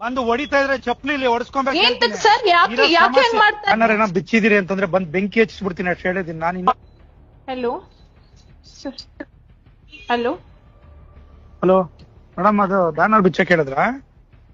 ಬಂದು ಹೊಡಿತಾ ಇದ್ರೆ ಚಪ್ಪಲಿ ಹೊಡ್ಸ್ಕೊಂಬೇಕು ಏಂತಕ್ ಸರ್ ಯಾಕೆ ಯಾಕೆ ಹಂಗ್ ಮಾಡ್ತಾರೆ ಏನಾರ ಏನೋ ಬಿಚ್ಚಿದಿರಿ ಅಂತಂದ್ರೆ ಬಂದ್ ಬೆಂಕಿ ಹಚ್ಚಿಸ್ಬಿಡ್ತೀನಿ ಅಷ್ಟು ಹೇಳಿದೀನಿ ನಾನು ಹಲೋ ಹಲೋ ಹಲೋ ಮೇಡಮ್ ಅದು ಬ್ಯಾನರ್ ಬಿಚ್ಚಕ್ ಹೇಳಿದ್ರಾ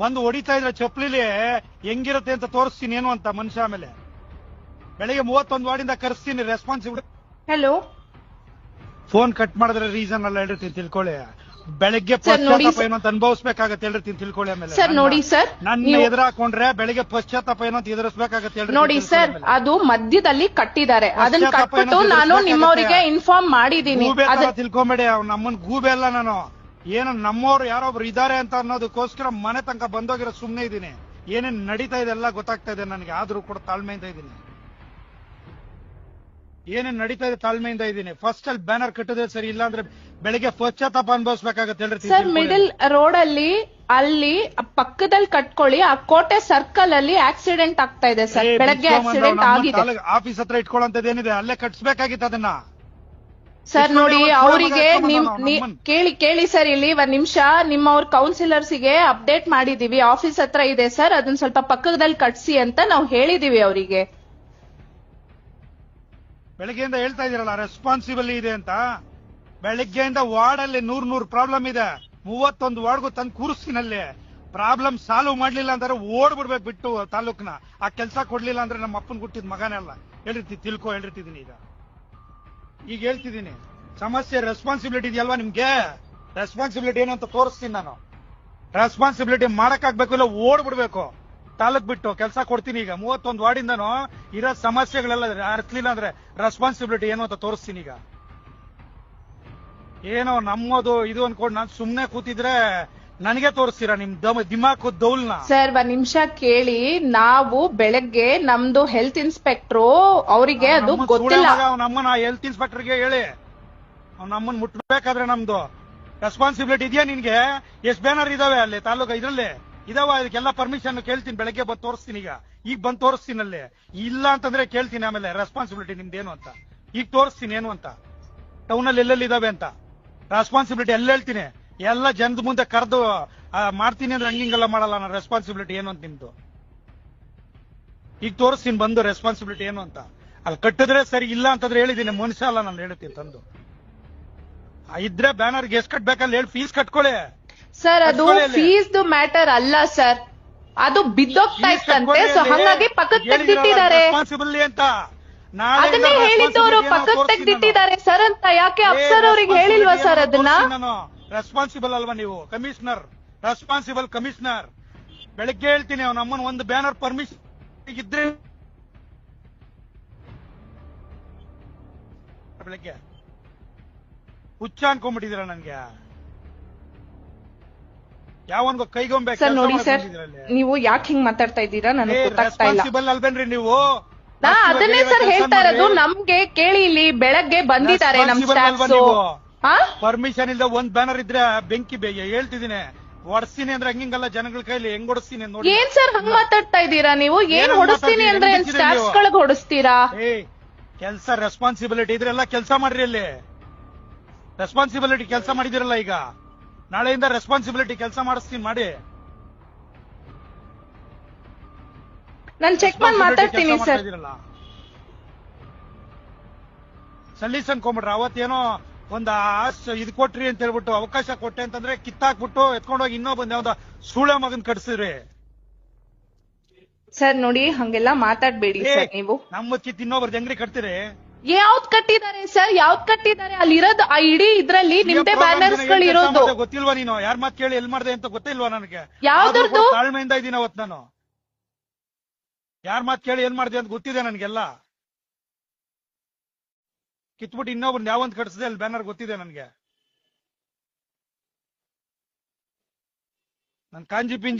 ಬಂದು ಹೊಡಿತಾ ಇದ್ರೆ ಚಪ್ಪಲಿಲಿ ಹೆಂಗಿರುತ್ತೆ ಅಂತ ತೋರಿಸ್ತೀನಿ ಏನು ಅಂತ ಮನುಷ್ಯ ಆಮೇಲೆ. ಬೆಳಿಗ್ಗೆ ಮೂವತ್ತೊಂದು ವಾರ್ಡಿಂದ ಕರೆಸ್ತೀನಿ ರೆಸ್ಪಾನ್ಸಿಬಿಲಿಟಿ ಹಲೋ ಫೋನ್ ಕಟ್ ಮಾಡಿದ್ರೆ ರೀಸನ್ ಅಲ್ಲ ಹೇಳಿರ್ತೀನಿ ತಿಳ್ಕೊಳ್ಳಿ. ಬೆಳಿಗ್ಗೆ ಪಶ್ಚಾತ್ತಾಪ. ಏನು ಅಂತ ಅನುಭವಿಸ್ಬೇಕಾಗತ್ತೆ ಹೇಳಿರ್ತೀನಿ ತಿಳ್ಕೊಳ್ಳಿ ಆಮೇಲೆ. ಸರ್ ನೋಡಿ ಸರ್ ನನ್ನ ಎದುರಾಕೊಂಡ್ರೆ ಎದುರು ಹಾಕೊಂಡ್ರೆ ಬೆಳಿಗ್ಗೆ ಪಶ್ಚಾತ್ತಾಪ ಏನೋ ಅಂತ ಎದುರಿಸ್ಬೇಕಾಗತ್ತೆ ಹೇಳ್ರಿ ನೋಡಿ ಸರ್ ಅದು ಮಧ್ಯದಲ್ಲಿ ಕಟ್ಟಿದ್ದಾರೆ. ಅದನ್ನ ಕಟ್ಬಿಟ್ಟು ನಾನು ನಿಮ್ಮವರಿಗೆ ಇನ್ಫಾರ್ಮ್ ತರ ತಿಳ್ಕೊಂಬೇಡಿ ಅವ್ನು ನಮ್ಮನ್ ಗೂಬೆ ಅಲ್ಲ ನಾನು. ಏನು ನಮ್ಮವರು ಯಾರೊಬ್ರು ಇದ್ದಾರೆ ಅಂತ ಅನ್ನೋದಕ್ಕೋಸ್ಕರ ಮನೆ ತನಕ ಬಂದೋಗಿರೋ ಸುಮ್ಮನೆ ಇದ್ದೀನಿ. ಏನೇನ್ ನಡೀತಾ ಇದೆ ಎಲ್ಲ ಗೊತ್ತಾಗ್ತಾ ಇದೆ ನನಗೆ. ಆದ್ರೂ ಕೂಡ ತಾಳ್ಮೆಯಿಂದ ಇದ್ದೀನಿ. ಏನೇನ್ ನಡೀತಾ ಇದೆ ತಾಳ್ಮೆಯಿಂದ ಇದ್ದೀನಿ. ಫಸ್ಟ್ ಅಲ್ಲಿ ಬ್ಯಾನರ್ ಕಟ್ಟದೆ ಸರಿ ಇಲ್ಲ ಅಂದ್ರೆ ಬೆಳಿಗ್ಗೆ ಪಶ್ಚಾತ್ತಾಪ ಅನುಭವಿಸ್ಬೇಕಾಗತ್ತೆ ಹೇಳ್ರಿ ಸರ್ ಮಿಡಲ್ ರೋಡ್ ಅಲ್ಲಿ ಅಲ್ಲಿ ಪಕ್ಕದಲ್ಲಿ ಕಟ್ಕೊಳ್ಳಿ ಆ ಕೋಟೆ ಸರ್ಕಲ್ ಅಲ್ಲಿ ಆಕ್ಸಿಡೆಂಟ್ ಆಗ್ತಾ ಇದೆ ಸರ್ ಬೆಳಗ್ಗೆ ಆಕ್ಸಿಡೆಂಟ್ ಆಗಿದೆ. ಆಫೀಸ್ ಹತ್ರ ಇಟ್ಕೊಳ್ಳೋದೇನಿದೆ ಏನಿದೆ? ಅಲ್ಲೇ ಕಟ್ಸ್ಬೇಕಾಗಿತ್ತು ಅದನ್ನ. ಸರ್ ನೋಡಿ ಅವರಿಗೆ ನಿಮ್? ಕೇಳಿ ಕೇಳಿ ಸರ್ ಇಲ್ಲಿ ಒಂದ್ ನಿಮಿಷ. ನಿಮ್ಮವ್ರ ಕೌನ್ಸಿಲರ್ಸ್ಗೆ ಅಪ್ಡೇಟ್ ಮಾಡಿದೀವಿ. ಆಫೀಸ್ ಹತ್ರ ಇದೆ ಸರ್ ಅದನ್ನ ಸ್ವಲ್ಪ ಪಕ್ಕದಲ್ಲಿ ಕಟ್ಸಿ ಅಂತ ನಾವು ಹೇಳಿದೀವಿ ಅವರಿಗೆ. ಬೆಳಗ್ಗೆಯಿಂದ ಹೇಳ್ತಾ ಇದೀರಲ್ಲ ರೆಸ್ಪಾನ್ಸಿಬಲ್ ಇದೆ ಅಂತ. ಬೆಳಗ್ಗೆಯಿಂದ ವಾರ್ಡ್ ಅಲ್ಲಿ ನೂರ್ ನೂರ್ ಪ್ರಾಬ್ಲಮ್ ಇದೆ. ಮೂವತ್ತೊಂದು ವಾರ್ಡ್ಗೂ ತಂದು ಕೂರಿಸ್ತೀನಲ್ಲಿ. ಪ್ರಾಬ್ಲಮ್ ಸಾಲ್ವ್ ಮಾಡ್ಲಿಲ್ಲ ಅಂದ್ರೆ ಓಡ್ಬಿಡ್ಬೇಕು ಬಿಟ್ಟು ತಾಲೂಕ್ನ. ಆ ಕೆಲಸ ಕೊಡ್ಲಿಲ್ಲ ಅಂದ್ರೆ ನಮ್ಮ ಅಪ್ಪನ್ ಹುಟ್ಟಿದ ಮಗನೇ ಅಲ್ಲ. ಹೇಳಿರ್ತಿ ತಿಳ್ಕೊ ಹೇಳಿರ್ತಿದೀನಿ ಈಗ. ಈಗ ಹೇಳ್ತಿದ್ದೀನಿ, ಸಮಸ್ಯೆ ರೆಸ್ಪಾನ್ಸಿಬಿಲಿಟಿ ಇದೆಯಲ್ವಾ ನಿಮ್ಗೆ? ರೆಸ್ಪಾನ್ಸಿಬಿಲಿಟಿ ಏನು ಅಂತ ತೋರಿಸ್ತೀನಿ ನಾನು. ರೆಸ್ಪಾನ್ಸಿಬಿಲಿಟಿ ಮಾಡಕ್ಕಾಗ್ಬೇಕು ಇಲ್ಲ, ಓಡ್ಬಿಡ್ಬೇಕು. ತಾಲೂಕ್ ಬಿಟ್ಟು ಕೆಲಸ ಕೊಡ್ತೀನಿ ಈಗ. ಮೂವತ್ತೊಂದು ವಾರ್ಡಿಂದನು ಇರೋ ಸಮಸ್ಯೆಗಳೆಲ್ಲ ಅರ್ಥಲಿಲ್ಲ ಅಂದ್ರೆ ರೆಸ್ಪಾನ್ಸಿಬಿಲಿಟಿ ಏನು ಅಂತ ತೋರಿಸ್ತೀನಿ ಈಗ. ಏನೋ ನಮ್ಮದು ಇದು ಅನ್ಕೊಂಡು ನಾನು ಸುಮ್ನೆ ಕೂತಿದ್ರೆ ನನಗೆ ತೋರಿಸ್ತೀರಾ ನಿಮ್ ದಮ್ ದಿಮಾಕು ದೌಲ್ನ? ಸರ್ ಒಂದ್ ನಿಮಿಷ ಕೇಳಿ. ನಾವು ಬೆಳಗ್ಗೆ ನಮ್ದು ಹೆಲ್ತ್ ಇನ್ಸ್ಪೆಕ್ಟ್ರು ಅವರಿಗೆ ಅದು ಗೊತ್ತಿಲ್ಲ. ನಮ್ಮನ್ನ ಹೆಲ್ತ್ ಇನ್ಸ್ಪೆಕ್ಟರ್ಗೆ ಹೇಳಿ. ಅವ್ನ ನಮ್ಮನ್ನ ಮುಟ್ಬೇಕಾದ್ರೆ ನಮ್ದು. ರೆಸ್ಪಾನ್ಸಿಬಿಲಿಟಿ ಇದೆಯಾ ನಿನ್ಗೆ? ಎಷ್ಟ್ ಬ್ಯಾನರ್ ಇದಾವೆ ಅಲ್ಲಿ ತಾಲೂಕು ಇದ್ರಲ್ಲಿ? ಇದಾವ ಇದಕ್ಕೆಲ್ಲ ಪರ್ಮಿಷನ್ ಕೇಳ್ತೀನಿ ಬೆಳಗ್ಗೆ ಬಂದು ತೋರಿಸ್ತೀನಿ ಈಗ. ಈಗ ಬಂದು ತೋರಿಸ್ತೀನಿ ಅಲ್ಲಿ. ಇಲ್ಲ ಅಂತಂದ್ರೆ ಕೇಳ್ತೀನಿ ಆಮೇಲೆ ರೆಸ್ಪಾನ್ಸಿಬಿಲಿಟಿ ನಿಮ್ದೇನು ಅಂತ. ಈಗ ತೋರಿಸ್ತೀನಿ ಏನು ಅಂತ. ಟೌನ್ ಅಲ್ಲಿ ಎಲ್ಲೆಲ್ಲಿ ಇದಾವೆ ಅಂತ. ರೆಸ್ಪಾನ್ಸಿಬಿಲಿಟಿ ಎಲ್ಲ ಹೇಳ್ತೀನಿ. ಎಲ್ಲ ಜನದ ಮುಂದೆ ಕರೆದು ಮಾಡ್ತೀನಿ ಅಂದ್ರೆ ಹಂಗಿಂಗೆಲ್ಲ ಮಾಡಲ್ಲ ನಾನು. ರೆಸ್ಪಾನ್ಸಿಬಿಲಿಟಿ ಏನು ಅಂತ ನಿಮ್ದು? ಈಗ ತೋರಿಸ್ತೀನಿ ಬಂದು ರೆಸ್ಪಾನ್ಸಿಬಿಲಿಟಿ ಏನು ಅಂತ. ಅಲ್ಲಿ ಕಟ್ಟಿದ್ರೆ ಸರಿ ಇಲ್ಲ ಅಂತಂದ್ರೆ ಹೇಳಿದ್ದೀನಿ. ಮನುಷ್ಯ ಅಲ್ಲ ನಾನು ಹೇಳ್ತೀನಿ ತಂದು. ಇದ್ರೆ ಬ್ಯಾನರ್ಗೆ ಎಷ್ಟು ಕಟ್ಬೇಕಲ್ಲ ಹೇಳಿ ಫೀಸ್ ಕಟ್ಕೊಳ್ಳಿ. ಸರ್ ಅದು. ಫೀಸ್ ಮ್ಯಾಟರ್ ಅಲ್ಲ ಸರ್ ಅದು ಬಿದ್ದೋಗ್ತಾ ಇತ್ತಂತೆ. ಸೊ. ಹಂಗಾಗಿ ಪಕ್ಕಕ್ಕೆ ತೆಗೆದಿಟ್ಟಿದ್ದಾರೆ. ಅಂತ. ಅದನ್ನೇ ಹೇಳಿದ್ದವರು ಪಕ್ಕಕ್ಕೆ ತೆಗ್ದಿಟ್ಟಿದ್ದಾರೆ ಸರ್ ಅಂತ. ಯಾಕೆ ಅಫ್ಸರ್ ಅವ್ರಿಗೆ ಹೇಳಿಲ್ವಾ ಸರ್ ಅದನ್ನ? ನಾನು. ರೆಸ್ಪಾನ್ಸಿಬಲ್ ಅಲ್ವಾ ನೀವು? ಕಮಿಷನರ್ ರೆಸ್ಪಾನ್ಸಿಬಲ್ ಕಮಿಷನರ್ ಬೆಳಗ್ಗೆ ಹೇಳ್ತೀನಿ ಅವ್ನ ಅಮ್ಮನ ಒಂದು ಬ್ಯಾನರ್ ಪರ್ಮಿಷನ್ ಇದ್ರೆ ಬೆಳಗ್ಗೆ. ಹುಚ್ಚ ಅನ್ಕೊಂಡ್ಬಿಟ್ಟಿದೀರ ನನ್ಗೆ. ಯಾವನ್ಗೋ ಕೈಗೊಂಬೆ ಸರ್ ನೋಡಿ ಸರ್. ನೀವು ಯಾಕೆ ಹಿಂಗ್ ಮಾತಾಡ್ತಾ ಇದ್ದೀರಾ? ನನಗೆ ಏ, ಗೊತ್ತಾಗ್ತಾ ಇಲ್ಲ. ರೆಸ್ಪಾನ್ಸಿಬಲ್ ಅಲ್ವೇನ್ರಿ ನೀವು? ಅದನ್ನೇ ಸರ್ ಹೇಳ್ತಾ ಇರೋದು. ನಮ್ಗೆ ಕೇಳಿ ಇಲ್ಲಿ ಬೆಳಗ್ಗೆ ಬಂದಿದ್ದಾರೆ ನಮ್ ಸ್ಟಾಫ್ಸ್ ಪರ್ಮಿಷನ್ ಇಲ್ಲದೆ ಒಂದ್ ಬ್ಯಾನರ್ ಇದ್ರೆ ಬೆಂಕಿ ಬೇ ಹೇಳ್ತಿದ್ದೀನಿ. ಹೊಡ್ಸ್ತೀನಿ ಅಂದ್ರೆ ಹಂಗಿಂಗಲ್ಲ ಜನಗಳ ಕೈಲಿ ಹೆಂಗ್ ಹೊಡಿಸ್ತೀನಿ ನೋಡಿ. ಏನ್ ಸರ್ ಹಂಗ್ ಮಾತಾಡ್ತಾ ಇದ್ದೀರಾ ನೀವು? ಏನ್ ಹೊಡಿಸ್ತೀನಿ ಅಂದ್ರೆ ಸ್ಟಾಫ್ಸ್ ಗಳಿಗೆ ಹೊಡಿಸ್ತೀರಾ? ಕೆಲ್ಸ ರೆಸ್ಪಾನ್ಸಿಬಿಲಿಟಿ ಇದ್ರೆಲ್ಲ ಕೆಲಸ ಮಾಡ್ರಿ ಅಲ್ಲಿ. ರೆಸ್ಪಾನ್ಸಿಬಿಲಿಟಿ ಕೆಲಸ ಮಾಡಿದಿರಲ್ಲ ಈಗ. ನಾಳೆಯಿಂದ ರೆಸ್ಪಾನ್ಸಿಬಿಲಿಟಿ ಕೆಲಸ ಮಾಡಿಸ್ತೀನಿ ಮಾಡಿ. ನಾನು ಚೆಕ್ ಮಾಡಿ ಮಾತಾಡ್ತೀನಿ ಸರ್. ಸಲೀಸ್ ಅನ್ಕೊಂಬಿಟ್ರ ಅವತ್ತೇನೋ ಒಂದ್ ಆಸ್ ಇದ್ ಕೊಟ್ರಿ ಅಂತ ಹೇಳ್ಬಿಟ್ಟು ಅವಕಾಶ ಕೊಟ್ಟೆ ಅಂತಂದ್ರೆ ಕಿತ್ತಾಕ್ಬಿಟ್ಟು ಎತ್ಕೊಂಡೋಗಿ ಇನ್ನೊಬ್ಬ ಯಾವ್ದ ಸೂಳೆ ಮಗನ್ ಕಟ್ಸಿದ್ರಿ. ಸರ್ ನೋಡಿ ಹಂಗೆಲ್ಲ ಮಾತಾಡ್ಬೇಡಿ ಸರ್ ನೀವು. ನಮ್ಮ ಕಿತ್ ಇನ್ನೊಬ್ರದ್ದು ಜಂಗ್ರಿ ಕಟ್ತೀರಿ ಯಾವ್ದ್ ಕಟ್ಟಿದ್ದಾರೆ ಸರ್? ಯಾವ್ದ್ ಕಟ್ಟಿದ್ದಾರೆ? ಅಲ್ಲಿರೋದ್ ಆ ಇಡೀ ಇದ್ರಲ್ಲಿ ನಿಮ್ದೇ ಬ್ಯಾನರ್ಸ್ಗಳು ಇರೋದು. ಗೊತ್ತಿಲ್ವಾ ನೀನು? ಯಾರ್ ಮಾತ್ ಕೇಳಿ ಎಲ್ ಮಾಡ್ದೆ ಅಂತ ಗೊತ್ತಿಲ್ವಾ ನನಗೆ? ಯಾವ್ದು ತಾಳ್ಮೆಯಿಂದ ಇದೀನಿ ಅವತ್ ನಾನು. ಯಾರ್ ಮಾತ್ ಕೇಳಿ ಏನ್ ಮಾಡ್ದೆ ಅಂತ ಗೊತ್ತಿದೆ ನನ್ಗೆಲ್ಲ. ಕಿತ್ಬಿಟ್ಟು ಇನ್ನೊಬ್ರನ್ನ ಯಾವಂತ ಕಟ್ಸಿದೆ ಅಲ್ಲಿ ಬ್ಯಾನರ್ ಗೊತ್ತಿದೆ ನನಗೆ. ನನ್ ಕಾಂಜಿ ಪಿಂಜಿ